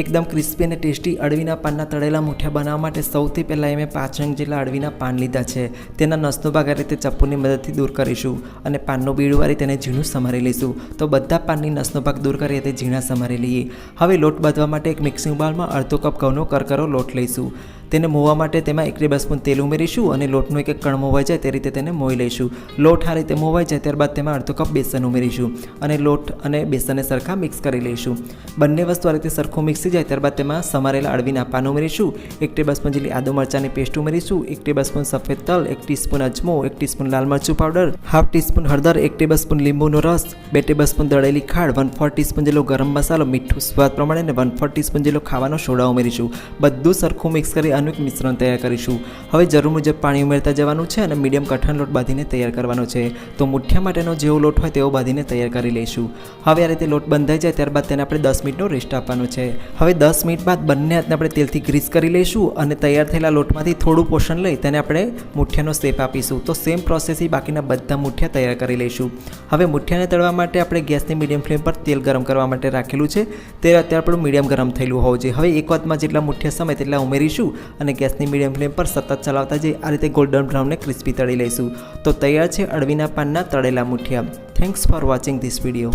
એકદમ ક્રિસ્પી અને ટેસ્ટી અળવીના પાનના તળેલા મુઠિયા બનાવવા માટે સૌથી પહેલાં મેં પાંચ નંગ જેટલા અળવીના પાન લીધા છે. તેના નસનો ભાગ આ રીતે ચપ્પુની મદદથી દૂર કરીશું અને પાનનો બીડું વાળી તેને ઝીણું સમારી લઈશું. તો બધા પાનની નસનો ભાગ દૂર કરી તે ઝીણા સમારી લઈએ. હવે લોટ બાંધવા માટે એક મિક્સિંગ બાઉલમાં અડધો કપ ઘઉંનો કરકરો લોટ લઈશું. તેને મોવા માટે તેમાં એક ટેબલ સ્પૂન તેલ ઉમેરીશું અને લોટનો એક એક કણ મોવાઈ જાય તે રીતે તેને મોઈ લઈશું. લોટ આ રીતે મોવાઈ જાય ત્યારબાદ તેમાં અડધો કપ બેસન ઉમેરીશું અને લોટ અને બેસનને સરખા મિક્સ કરી લઈશું. બંને વસ્તુ આ રીતે સરખું મિક્સ થઈ જાય ત્યારબાદ તેમાં સમારેલા અળવીના પાન ઉમેરીશું, એક ટેબલ સ્પૂન જેટલી આદુ મરચાંની પેસ્ટ ઉમેરીશું, એક ટેબલ સ્પૂન સફેદ તલ, એક ટીસ્પૂન અજમો, એક ટીસ્પૂન લાલ મરચું પાવડર, હાફ ટીસ્પૂન હળદર, એક ટેબલ સ્પૂન લીંબુનો રસ, બે ટેબલ સ્પૂન દળેલી ખાંડ, વન ફોર ટીસ્પૂન જેટલો ગરમ મસાલો, મીઠું સ્વાદ પ્રમાણે અને વન ફોર ટીસ્પૂન જેટલો ખાવાનો સોડા ઉમેરીશું. બધું સરખું મિક્સ કરી એક મિશ્રણ તૈયાર કરીશું. હવે જરૂર મુજબ પાણી ઉમેરતા જવાનું છે અને મીડિયમ કઠણ લોટ બાંધીને તૈયાર કરવાનો છે. તો મુઠ્ઠા માટેનો જેવો લોટ હોય તેવો બાંધીને તૈયાર કરી લઈશું. હવે આ રીતે લોટ બંધાઈ જાય ત્યારબાદ તેને આપણે દસ મિનિટનો રેસ્ટ આપવાનો છે. હવે દસ મિનિટ બાદ બંને હાથને આપણે તેલથી ગ્રીસ કરી લઈશું અને તૈયાર થયેલા લોટમાંથી થોડું પોષણ લઈ તેને આપણે મુઠ્ઠાનો શેપ આપીશું. તો સેમ પ્રોસેસથી બાકીના બધા મુઠ્ઠા તૈયાર કરી લઈશું. હવે મુઠ્ઠાને તળવા માટે આપણે ગેસની મીડિયમ ફ્લેમ પર તેલ ગરમ કરવા માટે રાખેલું છે. તે અત્યારે આપણું મીડિયમ ગરમ થયેલું હોવું જોઈએ. હવે એક વાતમાં જેટલા મુઠ્ઠા સમય તેટલા ઉમેરીશું. અને ગેસની મીડિયમ ફ્લેમ પર સતત ચલાવતા જઈ આ રીતે ગોલ્ડન બ્રાઉનને ક્રિસ્પી તળી લઈશું. તો તૈયાર છે અળવીના પાનના તળેલા muthiya. Thanks for watching this video